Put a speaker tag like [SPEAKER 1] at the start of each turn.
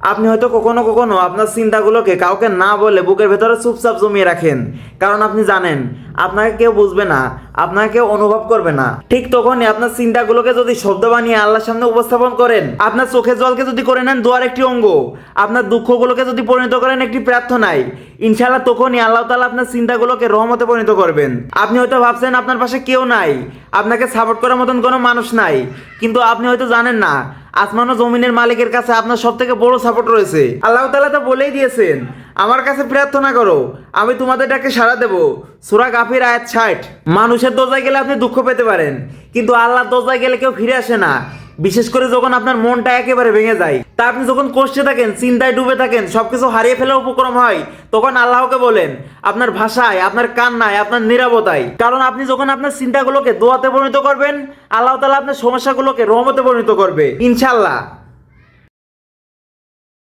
[SPEAKER 1] আপনি হয়তো কখনো কখনো আপনার চিন্তাগুলোকে কাউকে না বলে বুকের ভেতরে চুপচাপ জমিয়ে রাখেন। কারণ আপনি জানেন, আপনাকে কেউ বুঝবে না, আপনাকে কেউ অনুভব করবে না। ঠিক তখনই আপনার চিন্তাগুলোকে যদি শব্দ বানিয়ে আল্লাহর সামনে উপস্থাপন করেন, আপনার চোখের জলকে যদি করে নেন দোয়ার একটি অঙ্গ, আপনার দুঃখগুলোকে যদি পরিণত করেন একটি প্রার্থনায় ইনশাল্লাহ তখনই আল্লাহ তাআলা আপনার চিন্তাগুলোকে রহমতে পরিণত করবেন। আপনি হয়তো ভাবছেন আপনার পাশে কেউ নাই, আপনাকে সাপোর্ট করার মতন কোনো মানুষ নাই, কিন্তু আপনি হয়তো জানেন না আসমান ও জমিনের মালিকের কাছে আপনার সব থেকে বড় সাপোর্ট রয়েছে। আল্লাহ তালা তো বলেই দিয়েছেন, আমার কাছে প্রার্থনা করো, আমি তোমাদের ডাকে সাড়া দেবো। সুরা গাফির আয়াত ষাট, মানুষের দোজায় গেলে আপনি দুঃখ পেতে পারেন, কিন্তু আল্লাহর দোজায় গেলে কেউ ফিরে আসে না। বিশেষ করে যখন আপনার মনটা একেবারে ভেঙে যায়, তা আপনি যখন কষ্টে থাকেন, চিন্তায় ডুবে থাকেন, সবকিছু হারিয়ে ফেলার উপক্রম হয়, তখন আল্লাহকে বলেন, আপনার ভাষায়, আপনার কান্নায়, আপনার নিরাপত্তায় কারণ আপনি যখন আপনার চিন্তাগুলোকে দোয়াতে পরিণত করবেন, আল্লাহ তালা আপনার সমস্যাগুলোকে রহমতে পরিণত করবে। ইনশাল্লাহ